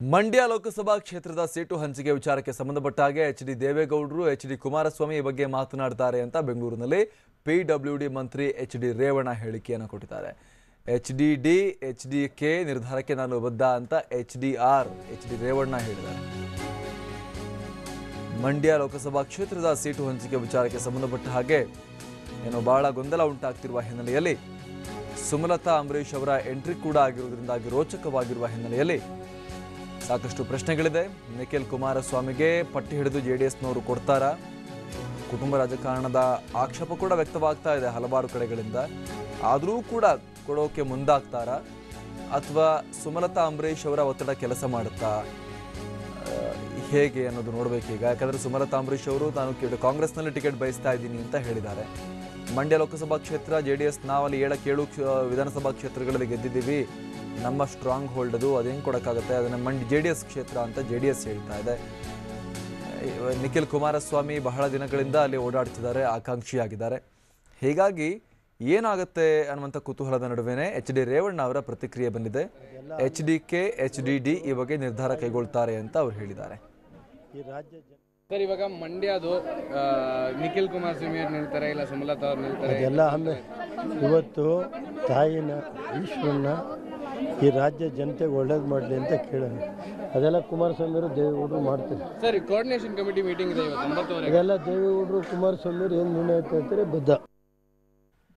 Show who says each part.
Speaker 1: ಮಂಡ್ಯ ಲೋಕಸಭಾ ಕ್ಷೇತ್ರದ ಸೀಟು ಹಂಚಿಕೆ ವಿಚಾರಕ್ಕೆ ಸಂಬಂಧಪಟ್ಟ ಹಾಗೆ ಎಚ್ ಡಿ ದೇವೇಗೌಡರು, ಎಚ್ ಡಿ ಕುಮಾರಸ್ವಾಮಿ ಈ ಬಗ್ಗೆ ಮಾತನಾಡ್ತಾರೆ ಅಂತ ಬೆಂಗಳೂರಿನಲ್ಲಿ ಪಿಡಬ್ಲ್ಯೂ ಡಿ ಮಂತ್ರಿ ಎಚ್ ಡಿ ರೇವಣ್ಣ ಹೇಳಿಕೆಯನ್ನು ಕೊಟ್ಟಿದ್ದಾರೆ. H D D, H D K ನಿರ್ಧಾರಕ್ಕೆ ನಾನು ಬದ್ಧ ಅಂತ H D R, H D Revanna ಹೇಳಿದ್ದಾರೆ. ಮಂಡ್ಯ ಲೋಕಸಭಾ ಕ್ಷೇತ್ರದ ಸೀಟು ಹಂಚಿಕೆ ವಿಚಾರಕ್ಕೆ ಸಂಬಂಧಪಟ್ಟ ಹಾಗೆ ಏನೋ ಬಹಳ ಗೊಂದಲ ಉಂಟಾಗ್ತಿರುವ ಹಿನ್ನೆಲೆಯಲ್ಲಿ ಸುಮಲತಾ ಅಂಬರೀಷ್ ಅವರ ಎಂಟ್ರಿ ಕೂಡ ಆಗಿರುವುದರಿಂದಾಗಿ ರೋಚಕವಾಗಿರುವ ಹಿನ್ನೆಲೆಯಲ್ಲಿ ಸಾಕಷ್ಟು ಪ್ರಶ್ನೆಗಳಿದೆ. ನಿಖಿಲ್ ಕುಮಾರಸ್ವಾಮಿಗೆ ಪಟ್ಟಿ ಹಿಡಿದು ಜೆ ಡಿ ಎಸ್ನವರು ಕೊಡ್ತಾರಾ? ಕುಟುಂಬ ರಾಜಕಾರಣದ ಆಕ್ಷೇಪ ಕೂಡ ವ್ಯಕ್ತವಾಗ್ತಾ ಇದೆ ಹಲವಾರು ಕಡೆಗಳಿಂದ. ಆದರೂ ಕೂಡ ಕೊಡೋಕೆ ಮುಂದಾಗ್ತಾರ? ಅಥವಾ ಸುಮಲತಾ ಅಂಬರೀಷ್ ಅವರ ಒತ್ತಡ ಕೆಲಸ ಮಾಡುತ್ತಾ? ಹೇಗೆ ಅನ್ನೋದು ನೋಡಬೇಕೀಗ ಯಾಕಂದರೆ ಸುಮಲತಾ ಅಂಬರೀಷ್ ಅವರು ತಾನು ಕೇಳಿ ಕಾಂಗ್ರೆಸ್ನಲ್ಲಿ ಟಿಕೆಟ್ ಬಯಸ್ತಾ ಇದ್ದೀನಿ ಅಂತ ಹೇಳಿದ್ದಾರೆ. ಮಂಡ್ಯ ಲೋಕಸಭಾ ಕ್ಷೇತ್ರ, ಜೆ ಡಿ ಎಸ್ ನಾವಲ್ಲಿ ಏಳಕ್ಕೆ ಏಳು ವಿಧಾನಸಭಾ ಕ್ಷೇತ್ರಗಳಲ್ಲಿ ಗೆದ್ದಿದ್ದೀವಿ. ನಮ್ಮ ಸ್ಟ್ರಾಂಗ್ ಹೋಲ್ಡ್ ಅದು ಅದೇನು ಕೊಡೋಕ್ಕಾಗುತ್ತೆ? ಅದನ್ನು ಮಂಡ್ ಜೆ ಡಿ ಎಸ್ ಕ್ಷೇತ್ರ ಅಂತ ಜೆ ಡಿ ಎಸ್ ಹೇಳ್ತಾ ಇದೆ. ನಿಖಿಲ್ ಕುಮಾರಸ್ವಾಮಿ ಬಹಳ ದಿನಗಳಿಂದ ಅಲ್ಲಿ ಓಡಾಡ್ತಿದ್ದಾರೆ ಆಕಾಂಕ್ಷಿಯಾಗಿದ್ದಾರೆ. ಹೀಗಾಗಿ ಏನಾಗುತ್ತೆ ಅನ್ನುವಂಥ ಕುತೂಹಲದ ನಡುವೆನೇ ಎಚ್ ಡಿ ರೇವಣ್ಣ ಅವರ ಪ್ರತಿಕ್ರಿಯೆ ಬಂದಿದೆ. H D K H D D ಈ ಬಗ್ಗೆ ನಿರ್ಧಾರ ಕೈಗೊಳ್ತಾರೆ ಅಂತ ಅವರು ಹೇಳಿದ್ದಾರೆ.
Speaker 2: ಈ ರಾಜ್ಯ ಜನ
Speaker 3: ಸರ್ ಇವಾಗ ಮಂಡ್ಯದು ನಿಖಿಲ್ ಕುಮಾರಸ್ವಾಮಿ ಅವ್ರು ನಿಲ್ತಾರೆ ಇಲ್ಲ ಸುಮಲತಾ ಅವ್ರು ನಿಲ್ತಾರೆ?
Speaker 2: ಎಲ್ಲ ಇವತ್ತು ತಾಯಿನ ಈಶ್ವರನ ಈ ರಾಜ್ಯ ಜನತೆಗೆ ಒಳ್ಳೇದು ಮಾಡಲಿ ಅಂತ ಕೇಳೋಣ. ಅದೆಲ್ಲ ಕುಮಾರಸ್ವಾಮಿಯವರು ದೇವೇಗೌಡರು ಮಾಡ್ತಾರೆ.
Speaker 3: ಸರಿ ಕೋರ್ಡಿನೇಷನ್ ಕಮಿಟಿ ಮೀಟಿಂಗ್ ಇದೆ ಇವತ್ತು ಒಂಬತ್ತುವರೆಗೆ.
Speaker 2: ಅದೆಲ್ಲ ದೇವೇಗೌಡರು ಕುಮಾರಸ್ವಾಮಿಯವರು ಏನು ನಿರ್ಣಯ ಬದ್ಧ.